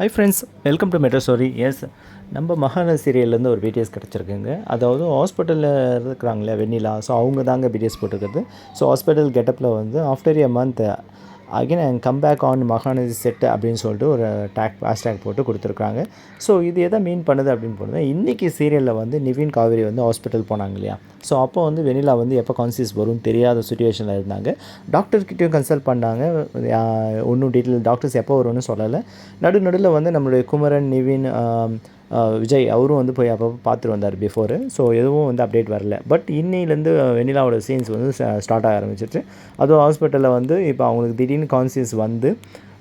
Hi friends welcome to metro story S நம்ம மகான சீரியல்லேருந்து ஒரு பிடிஎஸ் கிடச்சிருக்குங்க. அதாவது ஹாஸ்பிட்டலில் இருக்கிறாங்களே வெண்ணிலா. ஸோ அவங்க தாங்க பிடிஎஸ் போட்டிருக்கிறது. ஸோ ஹாஸ்பிட்டல் கெட்டப்பில் வந்து after a month again and come back on Mahanadi set அப்படின்னு சொல்லிட்டு ஒரு டேக் ஹேஷ்டேக் போட்டு கொடுத்துருக்காங்க ஸோ இது எதை மீன் பண்ணுது அப்படின்னு போனது இன்றைக்கி சீரியலில் வந்து நிவின் காவேரி வந்து ஹாஸ்பிட்டல் போனாங்க இல்லையா ஸோ அப்போ வந்து வெனிலா வந்து எப்போ கான்சியஸ் வரும்னு தெரியாத சுச்சுவேஷனில் இருந்தாங்க டாக்டர்கிட்டையும் கன்சல்ட் பண்ணாங்க ஒன்றும் டீட்டெயில் டாக்டர்ஸ் எப்போ வரும்னு சொல்லலை நடு நடுவில் வந்து நம்மளுடைய குமரன் நிவின் விஜய் அவரும் வந்து போய் அப்பப்போ பார்த்துட்டு வந்தார் பிஃபோரு ஸோ எதுவும் வந்து அப்டேட் வரல. பட் இன்னிலேருந்து வெனிலாவோட சீன்ஸ் வந்து ஸ்டார்ட் ஆக ஆரம்பிச்சிருச்சு. அதுவும் ஹாஸ்பிட்டலில் வந்து இப்போ அவங்களுக்கு திடீர்னு கான்சியஸ் வந்து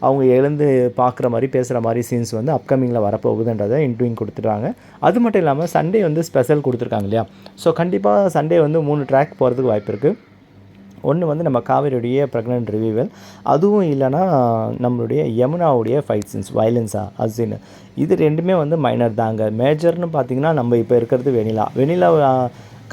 அவங்க எழுந்து பார்க்குற மாதிரி பேசுகிற மாதிரி சீன்ஸ் வந்து அப்கமிங்கில் வரப்போகுதுன்றதை இன்ட்விங் கொடுத்துட்டாங்க. அது மட்டும் இல்லாமல் சண்டே வந்து ஸ்பெஷல் கொடுத்துருக்காங்க இல்லையா? ஸோ கண்டிப்பாக சண்டே வந்து மூணு ட்ராக் போகிறதுக்கு வாய்ப்பு இருக்குது ஒன்று வந்து நம்ம காவேரியுடைய ப்ரெக்னென்ட் ரிவியூவல் அதுவும் இல்லைன்னா நம்மளுடைய யமுனாவுடைய ஃபைட் சீன்ஸ் வயலன்ஸா அசின் இது ரெண்டுமே வந்து மைனர் தாங்க. மேஜர்னு பார்த்தீங்கன்னா நம்ம இப்போ இருக்கிறது வெனிலா வெனிலா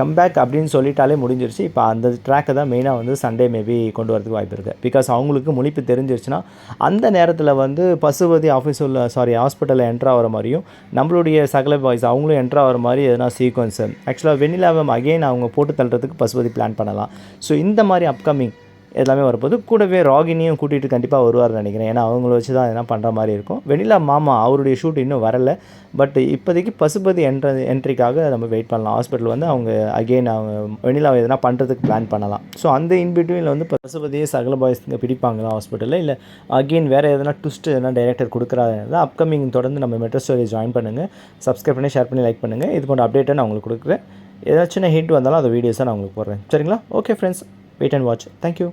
கம்பேக் அப்படின்னு சொல்லிட்டாலே முடிஞ்சிருச்சு. இப்போ அந்த ட்ராக்கை தான் மெயினாக வந்து சண்டே மேபி கொண்டு வரதுக்கு வாய்ப்பு இருக்குது பிகாஸ் அவங்களுக்கு முழிப்பு தெரிஞ்சிருச்சுன்னா அந்த நேரத்தில் வந்து பசுபதி ஆஃபீஸ் உள்ள சாரி ஹாஸ்பிட்டலில் என்ட்ரு ஆகிற மாதிரியும் நம்மளுடைய சகல பாய்ஸ் அவங்களும் என்ட்ரு ஆகிற மாதிரி எதனா சீக்வன்ஸ் ஆக்சுவலாக வெண்ணிலாவம் அகைன் அவங்க போட்டு தள்ளுறதுக்கு பசுபதி பிளான் பண்ணலாம். ஸோ இந்த மாதிரி அப்கமிங் எல்லாமே வரப்போது கூடவே ராகினியும் கூட்டிகிட்டு கண்டிப்பாக வருவார்னு நினைக்கிறேன். ஏன்னா அவங்கள வச்சு தான் எதனா பண்ணுற மாதிரி இருக்கும். வெண்ணிலா மாமா அவருடைய ஷூட் இன்னும் வரல. பட் இப்போதைக்கு பசுபதி என்ட்ர என்ட்ரிக்காக நம்ம வெயிட் பண்ணலாம். ஹாஸ்பிட்டல் வந்து அவங்க அகெயின் அவங்க வெண்ணிலாவை எதனா பண்ணுறதுக்கு பிளான் பண்ணலாம். ஸோ அந்த இன்பிட்வீனில் வந்து பசுபதியே சகல பாய்ஸ்ங்க பிடிப்பாங்களா ஹாஸ்பிட்டலில் இல்லை அகெயின் வேறு எதனா ட்விஸ்ட் எதனா டைரக்டர் கொடுக்குறாரு அப்கமிங் தொடர்ந்து நம்ம மெட்ரோ ஸ்டோரி ஜாயின் பண்ணுங்கள் சப்ஸ்கிரைப் பண்ணி ஷேர் பண்ணி லைக் பண்ணுங்கள் இது போன்ற அப்டேட்டை நான் உங்களுக்கு கொடுக்குறேன். ஏதாச்சும் ஹிண்ட் வந்தாலும் அந்த வீடியோஸை நான் உங்களுக்கு போடுறேன். சரிங்களா? Okay friends wait and watch thank you